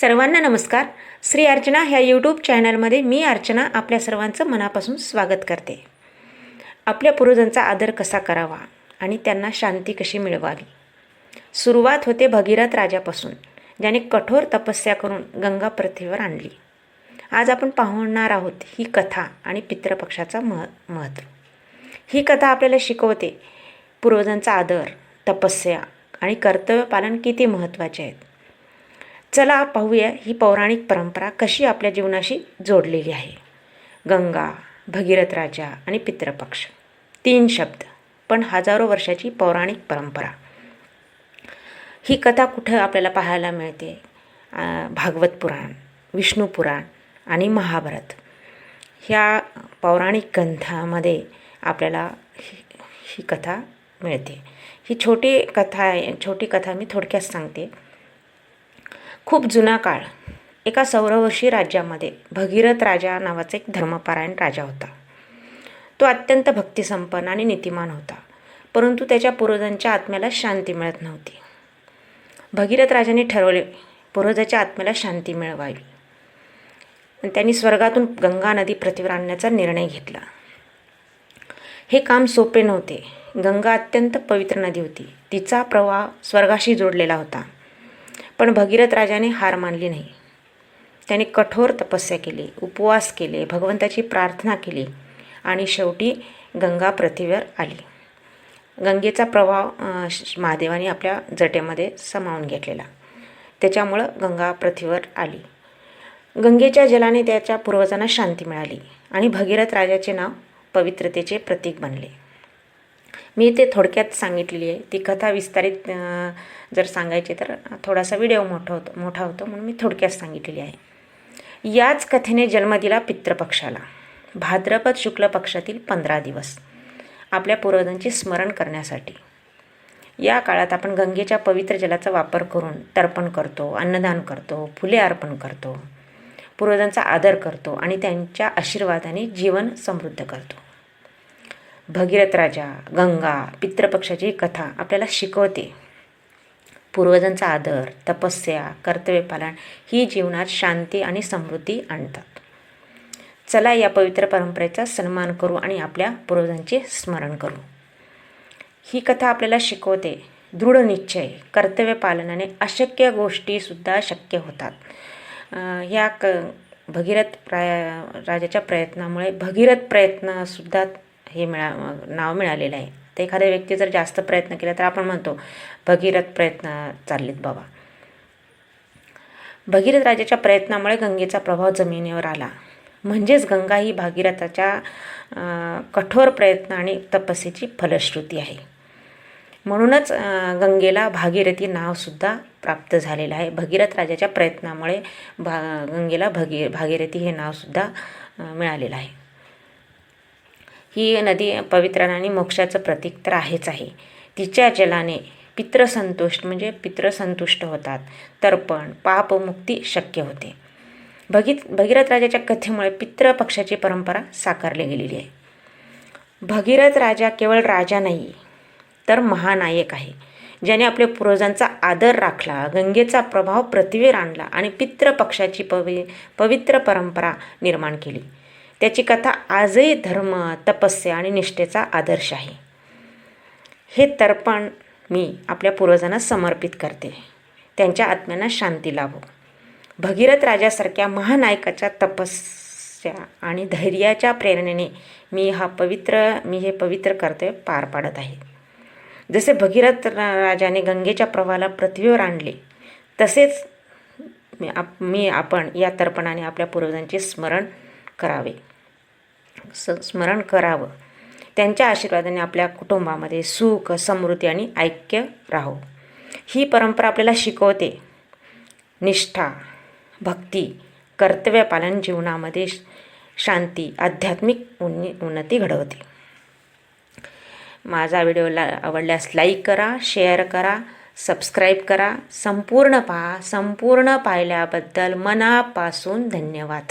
सर्वांना नमस्कार. श्री अर्चना ह्या यूट्यूब चॅनलमध्ये मी अर्चना आपल्या सर्वांचं मनापासून स्वागत करते. आपल्या पूर्वजांचा आदर कसा करावा आणि त्यांना शांती कशी मिळवावी? सुरुवात होते भगीरथ राजापासून ज्याने कठोर तपस्या करून गंगा पृथ्वीवर आणली. आज आपण पाहणार आहोत ही कथा आणि पितृपक्षाचा मह महत्त्व. ही कथा आपल्याला शिकवते पूर्वजांचा आदर तपस्या आणि कर्तव्य पालन किती महत्त्वाचे आहेत. चला पाहूया ही पौराणिक परंपरा कशी आपल्या जीवनाशी जोडलेली आहे. गंगा भगीरथ राजा आणि पितृपक्ष. तीन शब्द पण हजारो वर्षाची पौराणिक परंपरा. ही कथा कुठं आपल्याला पाहायला मिळते? भागवत पुराण विष्णू पुराण आणि महाभारत. ह्या पौराणिक ग्रंथामध्ये आपल्याला ही ही कथा मिळते. ही छोटी कथा आहे छोटी कथा मी थोडक्यात सांगते. खूप जुना काळ. एका सौरवर्षी राज्यामध्ये भगीरथ राजा नावाचा एक धर्मपारायण राजा होता. तो अत्यंत भक्तिसंपन्न आणि नीतिमान होता. परंतु त्याच्या पूर्वजांच्या आत्म्याला शांती मिळत नव्हती. भगीरथ राजाने ठरवले पूर्वजाच्या आत्म्याला शांती मिळवावी. आणि त्यांनी स्वर्गातून गंगा नदी पृथ्वीवर आणण्याचा निर्णय घेतला. हे काम सोपे नव्हते. गंगा अत्यंत पवित्र नदी होती. तिचा प्रवाह स्वर्गाशी जोडलेला होता. पण भगीरथ राजाने हार मानली नाही. त्याने कठोर तपस्या केली उपवास केले भगवंताची प्रार्थना केली आणि शेवटी गंगा पृथ्वीवर आली. गंगेचा प्रभाव श- महादेवाने आपल्या जटेमध्ये समावून घेतलेला. त्याच्यामुळं गंगा पृथ्वीवर आली. गंगेच्या जलाने त्याच्या पूर्वजांना शांती मिळाली आणि भगीरथ राजाचे नाव पवित्रतेचे प्रतीक बनले. मी ते थोडक्यात सांगितलेली आहे. ती कथा विस्तारित जर सांगायची तर थोडासा व्हिडिओ मोठा होतो मोठा होतो म्हणून मी थोडक्यात सांगितलेली आहे. याच कथेने जन्म दिला पितृपक्षाला. भाद्रपद शुक्ल पक्षातील पंधरा दिवस. आपल्या पूर्वजांचे स्मरण करण्यासाठी. या काळात आपण गंगेच्या पवित्र जलाचा वापर करून तर्पण करतो अन्नदान करतो फुले अर्पण करतो. पूर्वजांचा आदर करतो आणि त्यांच्या आशीर्वादाने जीवन समृद्ध करतो. भगीरथ राजा गंगा पितृपक्षाची कथा आपल्याला शिकवते. पूर्वजांचा आदर तपस्या कर्तव्यपालन ही जीवनात शांती आणि समृद्धी आणतात. चला या पवित्र परंपरेचा सन्मान करू आणि आपल्या पूर्वजांचे स्मरण करू. ही कथा आपल्याला शिकवते दृढ निश्चय कर्तव्य पालनाने अशक्य गोष्टीसुद्धा शक्य होतात. ह्या क भगीरथ प्राया राजाच्या प्रयत्नामुळे भगीरथ प्रयत्नसुद्धा हे मिळा नाव मिळालेलं आहे. तर एखाद्या व्यक्ती जर जास्त प्रयत्न केला तर आपण म्हणतो भगीरथ प्रयत्न चाललेत बाबा. भगीरथ राजाच्या प्रयत्नामुळे गंगेचा प्रभाव जमिनीवर आला. म्हणजेच गंगा ही भागीरथाच्या कठोर प्रयत्न आणि तपस्येची फलश्रुती आहे. म्हणूनच गंगेला भागीरथी नावसुद्धा प्राप्त झालेलं आहे. भगीरथ राजाच्या प्रयत्नामुळे भा गंगेला भगी भागीरथी हे नावसुद्धा मिळालेलं आहे. ही नदी पवित्र आणि मोक्षाचं प्रतीक तर आहेच आहे. तिच्या जलाने पितृसंतुष्ट म्हणजे पितृसंतुष्ट होतात. तर्पण पापमुक्ती शक्य होते. भगीत भगीरथ राजाच्या कथेमुळे पितृपक्षाची परंपरा साकारली गेलेली आहे. भगीरथ राजा केवळ राजा नाही तर महानायक आहे. ज्याने आपल्या पूर्वजांचा आदर राखला गंगेचा प्रभाव पृथ्वीवर आणला आणि पितृपक्षाची पवि पवित्र परंपरा निर्माण केली. त्याची कथा आजही धर्म तपस्या आणि निष्ठेचा आदर्श आहे. हे तर्पण मी आपल्या पूर्वजांना समर्पित करते. त्यांच्या आत्म्यांना शांती लाभो. भगीरथ राजासारख्या महानायकाच्या तपस्या आणि धैर्याच्या प्रेरणेने मी हा पवित्र मी हे पवित्र कर्तव्य पार पाडत आहे. जसे भगीरथ राजाने गंगेच्या प्रवाहाला पृथ्वीवर आणले तसेच मी आप मी आपण या तर्पणाने आपल्या पूर्वजांचे स्मरण करावे. स्मरण करावं. त्यांच्या आशीर्वादाने आपल्या कुटुंबामध्ये सुख समृद्धी आणि ऐक्य राहो. ही परंपरा आपल्याला शिकवते. निष्ठा भक्ती कर्तव्यपालन जीवनामध्ये श- शांती आध्यात्मिक उन्नी उन्नती घडवते. माझा व्हिडिओला आवडल्यास लाईक करा शेअर करा सबस्क्राईब करा. संपूर्ण पहा संपूर्ण पाहिल्याबद्दल मनापासून धन्यवाद.